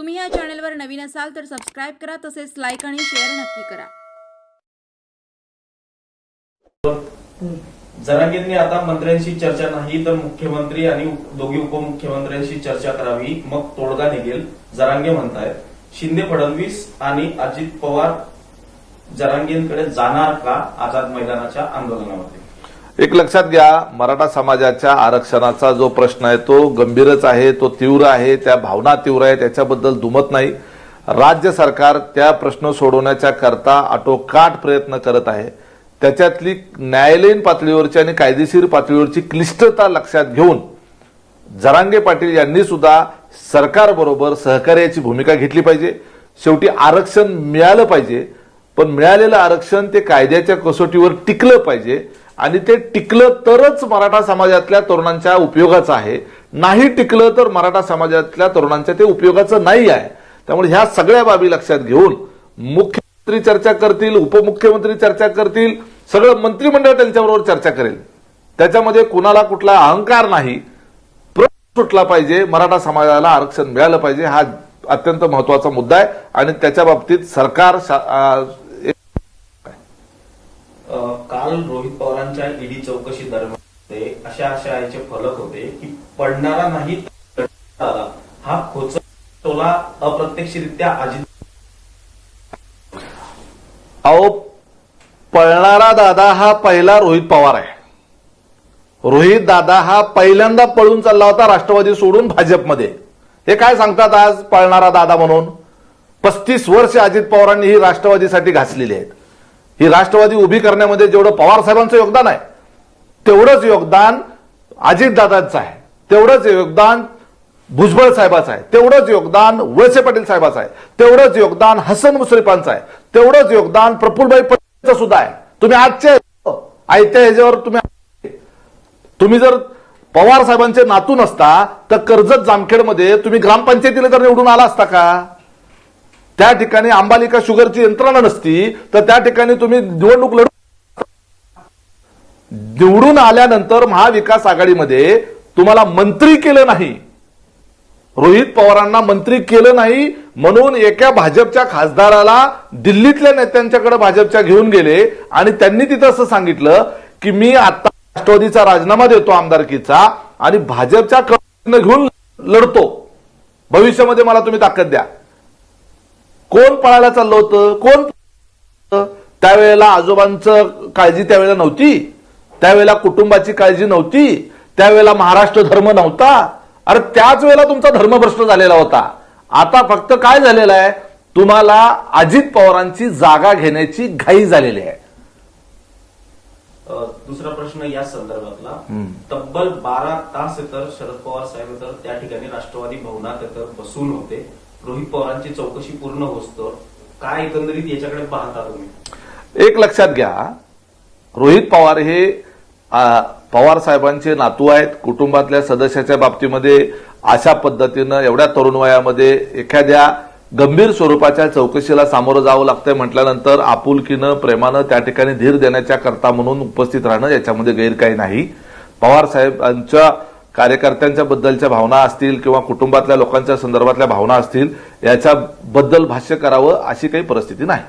तुम्ही या चॅनलवर नवीन असाल तर सबस्क्राईब करा तसेच लाईक आणि शेअर नक्की करा. जरांगेंनी आता मंत्र्यांशी चर्चा नाही तर मुख्यमंत्री आणि दोघी उपमुख्यमंत्र्यांशी चर्चा करावी. मग तोडगा निघेल जरांगे म्हणतायत. शिंदे फडणवीस आणि अजित पवार जरांगेंकडे जाणार का आझाद मैदानाच्या आंदोलनामध्ये? एक लक्षात घ्या मराठा समाजाच्या आरक्षणाचा जो प्रश्न आहे तो गंभीरच आहे तो तीव्र आहे त्या भावना तीव्र आहे त्याच्याबद्दल दुमत नाही. राज्य सरकार त्या प्रश्न सोडवण्याच्या करता आटोकाट प्रयत्न करत आहे. त्याच्यातली न्यायालयीन पातळीवरची आणि कायदेशीर पातळीवरची क्लिष्टता लक्षात घेऊन जरांगे पाटील यांनी सुद्धा सरकारबरोबर सहकार्याची भूमिका घेतली पाहिजे. शेवटी आरक्षण मिळालं पाहिजे पण मिळालेलं आरक्षण ते कायद्याच्या कसोटीवर टिकलं पाहिजे. आणि ते टिकलं तरच मराठा समाजातल्या तरुणांच्या उपयोगाचं आहे. नाही टिकलं तर मराठा समाजातल्या तरुणांच्या ते उपयोगाचं नाही आहे. त्यामुळे ह्या सगळ्या बाबी लक्षात घेऊन मुख्यमंत्री चर्चा करतील उपमुख्यमंत्री चर्चा करतील सगळं मंत्रिमंडळ त्यांच्याबरोबर चर्चा करेल. त्याच्यामध्ये कुणाला कुठला अहंकार नाही. प्रश्न सुटला पाहिजे मराठा समाजाला आरक्षण मिळालं पाहिजे हा अत्यंत महत्त्वाचा मुद्दा आहे. आणि त्याच्या बाबतीत सरकार शा- काल रोहित पवारांच्या ईडी चौकशी दरम्यान अशा अशा याचे फलक होते की पडणारा नाही हा खोच टोला अप्रत्यक्षरित्या अजित अहो पळणारा दादा हा पहिला रोहित पवार आहे. रोहित दादा हा पहिल्यांदा पळून चालला होता राष्ट्रवादी सोडून भाजपमध्ये. हे काय सांगतात आज पळणारा दादा म्हणून? पस्तीस वर्ष अजित पवारांनी ही राष्ट्रवादीसाठी घासलेली आहेत. ही राष्ट्रवादी उभी करण्यामध्ये जेवढं पवार साहेबांचं योगदान आहे तेवढंच योगदान अजितदादांचं आहे. तेवढंच योगदान भुजबळ साहेबाचं आहे. तेवढंच योगदान वळसे पाटील साहेबाचं आहे. तेवढंच योगदान हसन मुश्रीफांचं आहे. तेवढंच योगदान प्रफुल्लभाई पटेलचं सुद्धा आहे. तुम्ही आजच्या आयत्या ह्याच्यावर तुम्ही तुम्ही जर पवार साहेबांचे नातू नसता तर कर्जत जामखेडमध्ये तुम्ही ग्रामपंचायतीला जर निवडून आला असता का? त्या ठिकाणी अंबालिका शुगरची यंत्रणा नसती तर त्या ठिकाणी तुम्ही निवडणूक लढू निवडून आल्यानंतर महाविकास आघाडीमध्ये तुम्हाला मंत्री केलं नाही. रोहित पवारांना मंत्री केलं नाही म्हणून एका भाजपच्या खासदाराला दिल्लीतल्या नेत्यांच्याकडे भाजपच्या घेऊन गेले आणि त्यांनी तिथं असं सांगितलं की मी आता राष्ट्रवादीचा राजीनामा देतो आमदारकीचा आणि भाजपच्या घेऊन लढतो. भविष्यामध्ये मला तुम्ही ताकद द्या. कोण पळायला चाललं होतं? कोण त्यावेळेला आजोबांचं काळजी त्यावेळेला नव्हती. त्यावेळेला कुटुंबाची काळजी नव्हती. त्यावेळेला महाराष्ट्र धर्म नव्हता. अरे त्याच वेळेला तुमचा धर्म भ्रष्ट झालेला होता. आता फक्त काय झालेलं आहे? तुम्हाला अजित पवारांची जागा घेण्याची घाई झालेली आहे. दुसरा प्रश्न या संदर्भातला. तब्बल बारा तास तर शरद पवार साहेब तर त्या ठिकाणी राष्ट्रवादी भवनात तर बसून होते. रोहित पवारांची चौकशी पूर्ण होतो काय एकंदरीत याच्याकडे पाहता तुम्ही? एक लक्षात घ्या रोहित पवार हे पवार साहेबांचे नातू आहेत कुटुंबातल्या सदस्याच्या बाबतीमध्ये अशा पद्धतीनं एवढ्या तरुण वयामध्ये एखाद्या गंभीर स्वरूपाच्या चौकशीला सामोरं जावं लागतंय म्हटल्यानंतर आपुलकीनं प्रेमानं त्या ठिकाणी धीर देण्याच्या करता म्हणून उपस्थित राहणं याच्यामध्ये गैर काही नाही. पवार साहेबांच्या कार्यकर्त्यांच्या बद्दलच्या भावना असतील किंवा कुटुंबातल्या लोकांच्या संदर्भातल्या भावना असतील याच्याबद्दल भाष्य करावं अशी काही परिस्थिती नाही.